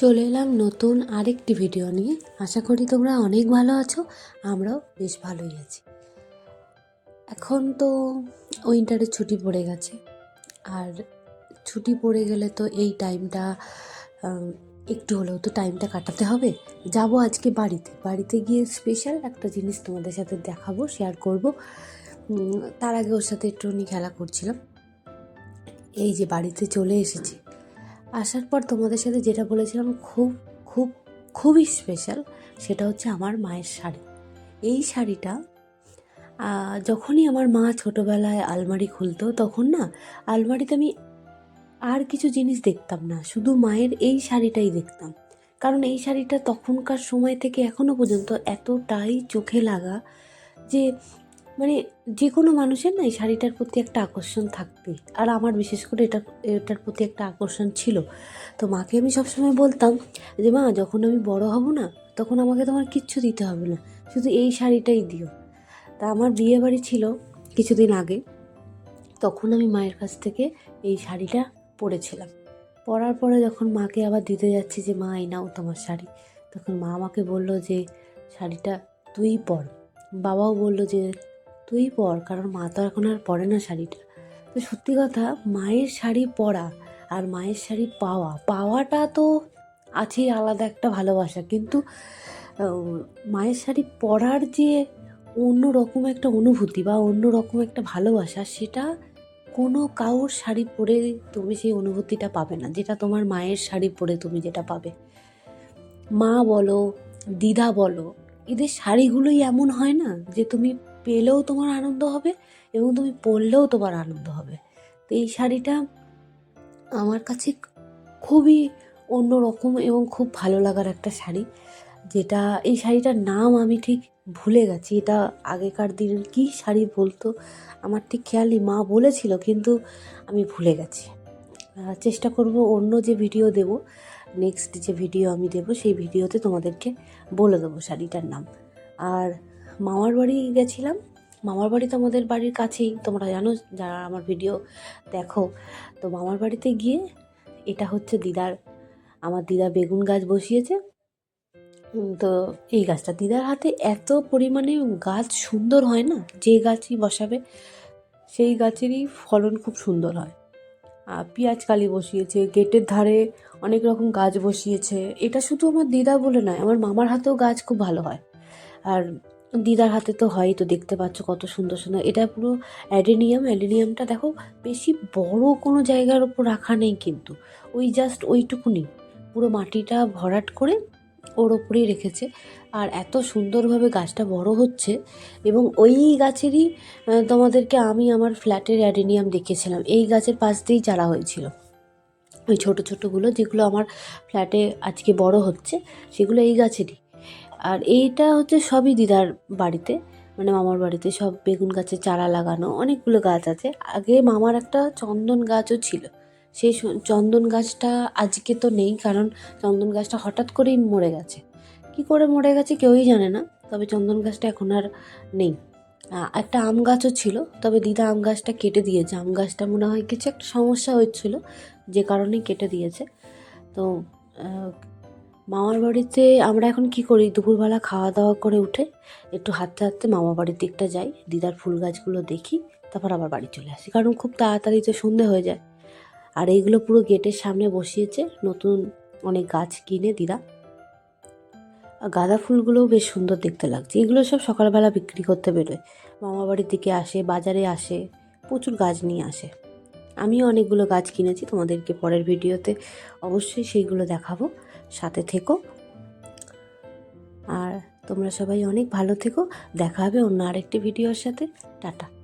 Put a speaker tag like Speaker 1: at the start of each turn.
Speaker 1: চলে এলাম নতুন আরেকটি ভিডিও নিয়ে। আশা করি তোমরা অনেক ভালো আছো, আমরাও বেশ ভালোই আছি। এখন তো উইন্টারের ছুটি পড়ে গেছে, আর ছুটি পড়ে গেলে তো এই টাইমটা একটু হলেও তো টাইমটা কাটাতে হবে। যাব আজকে বাড়িতে। বাড়িতে গিয়ে স্পেশাল একটা জিনিস তোমাদের সাথে দেখাবো শেয়ার করব। তার আগে ওর সাথে একটুখানি খেলা করছিলাম। এই যে বাড়িতে চলে এসেছি। আসার পর তোমাদের সাথে যেটা বলেছিলাম খুব খুব, খুবই স্পেশাল সেটা হচ্ছে আমার মায়ের শাড়ি। এই শাড়িটা যখনই আমার মা ছোটোবেলায় আলমারি খুলতো, তখন না আলমারিতে আমি আর কিছু জিনিস দেখতাম না, শুধু মায়ের এই শাড়িটাই দেখতাম। কারণ এই শাড়িটা তখনকার সময় থেকে এখনও পর্যন্ত এতটাই চোখে লাগা যে মানে যে কোনো মানুষের না এই শাড়িটার প্রতি একটা আকর্ষণ থাকবেই। আর আমার বিশেষ করে এটা, এটার প্রতি একটা আকর্ষণ ছিল। তো মাকে আমি সবসময় বলতাম যে, মা, যখন আমি বড় হব না, তখন আমাকে তোমার কিচ্ছু দিতে হবে না। শুধু এই শাড়িটাই দিও। তা আমার বিয়ে বাড়ি ছিল কিছুদিন আগে। তখন আমি মায়ের কাছ থেকে এই শাড়িটা পরেছিলাম। পরার পরে যখন মাকে আবার দিতে যাচ্ছি যে, মা, এই নাও তোমার শাড়ি। তখন মা আমাকে বলল যে, শাড়িটা তুই পর। বাবাও বলল যে তুই পর, কারণ মা তো এখন আর পরে না শাড়িটা। তো সত্যি কথা, মায়ের শাড়ি পরা আর মায়ের শাড়ি পাওয়া, পাওয়াটা তো আছেই আলাদা একটা ভালোবাসা। কিন্তু মায়ের শাড়ি পরার যে অন্য রকম একটা অনুভূতি বা অন্য রকম একটা ভালোবাসা, সেটা কোনো কাউর শাড়ি পরে তুমি সেই অনুভূতিটা পাবে না, যেটা তোমার মায়ের শাড়ি পরে তুমি যেটা পাবে। মা বলো, দিদা বলো, এদের শাড়িগুলোই এমন হয় না যে তুমি পেলেও তোমার আনন্দ হবে এবং তুমি পরলেও তোমার আনন্দ হবে। তো এই শাড়িটা আমার কাছে খুবই অন্য রকম এবং খুব ভালো লাগার একটা শাড়ি, যেটা এই শাড়িটার নাম আমি ঠিক ভুলে গেছি। এটা আগেকার দিনের কী শাড়ি বলতো? আমার ঠিক খেয়ালই মা বলেছিল, কিন্তু আমি ভুলে গেছি। চেষ্টা করব অন্য যে ভিডিও দেব নেক্সট যে ভিডিও আমি দেব, সেই ভিডিওতে তোমাদেরকে বলে দেবো শাড়িটার নাম। আর মামার বাড়ি গেছিলাম। মামার বাড়ি তো আমাদের বাড়ির কাছেই। তোমরা জানো, যারা আমার ভিডিও দেখো, তো মামার বাড়িতে গিয়ে এটা হচ্ছে দিদার, আমার দিদা বেগুন গাছ বসিয়েছে। তো এই গাছটা দিদার হাতে এত পরিমাণে গাছ সুন্দর হয় না? যে গাছই বসাবে, সেই গাছেরই ফলন খুব সুন্দর হয়। আর পেঁয়াজ কালি বসিয়েছে, গেটের ধারে অনেক রকম গাছ বসিয়েছে। এটা শুধু আমার দিদা বলে নয়, আমার মামার হাতেও গাছ খুব ভালো হয়। আর দিদার হাতে তো হয়ই তো দেখতে পাচ্ছ কত সুন্দর সুন্দর। এটা পুরো অ্যাডেনিয়াম, অ্যাডেনিয়ামটা দেখো বেশি বড় কোনো জায়গার ওপর রাখা নেই কিন্তু। ওই জাস্ট ওইটুকুনি। পুরো মাটিটা ভরাট করে ওর ওপরেই রেখেছে। আর এত সুন্দরভাবে গাছটা বড় হচ্ছে এবং ওই গাছেরই তোমাদেরকে আমি আমার ফ্ল্যাটের অ্যাডেনিয়াম দেখেছিলাম এই গাছের পাশ দিয়েই চারা হয়েছিল। ওই ছোটো ছোটোগুলো যেগুলো আমার ফ্ল্যাটে আজকে বড় হচ্ছে, সেগুলো এই গাছেরই। আর এইটা হচ্ছে সবই দিদার বাড়িতে। মানে মামার বাড়িতে সব বেগুন গাছের চারা লাগানো, অনেকগুলো গাছ আছে। আগে মামার একটা চন্দন গাছও ছিল। সেই চন্দন গাছটা আজকে তো নেই, কারণ চন্দন গাছটা হঠাৎ করেই মরে গেছে। কি করে মরে গেছে কেউই জানে না, তবে চন্দন গাছটা এখন আর নেই। একটা আম গাছও ছিল, তবে দিদা আম গাছটা কেটে দিয়েছে। আম গাছটা মনে হয় কিছু একটা সমস্যা হচ্ছিল, যে কারণে কেটে দিয়েছে। তো মামার বাড়িতে আমরা এখন কি করি? দুপুরবেলা খাওয়া দাওয়া করে উঠে একটু হাঁটতে হাঁটতে মামা বাড়ির দিকটা যাই, দিদার ফুল গাছগুলো দেখি, তারপর আবার বাড়ি চলে আসি। কারণ খুব তাড়াতাড়ি তো সন্ধে হয়ে যায়। আর এইগুলো পুরো গেটের সামনে বসিয়েছে নতুন অনেক গাছ কিনে দিদা। আর গাঁদা ফুলগুলোও বেশ সুন্দর দেখতে লাগছে। এগুলো সব সকালবেলা বিক্রি করতে বেরোয়। মামা বাড়ির দিকে আসে, বাজারে আসে, প্রচুর গাছ নিয়ে আসে। আমিও অনেকগুলো গাছ কিনেছি, তোমাদেরকে পরের ভিডিওতে অবশ্যই সেইগুলো দেখাবো। সাথে থেকো। আর তোমরা সবাই অনেক ভালো থেকো। দেখা হবে অন্য আরেকটি ভিডিওর সাথে। টাটা।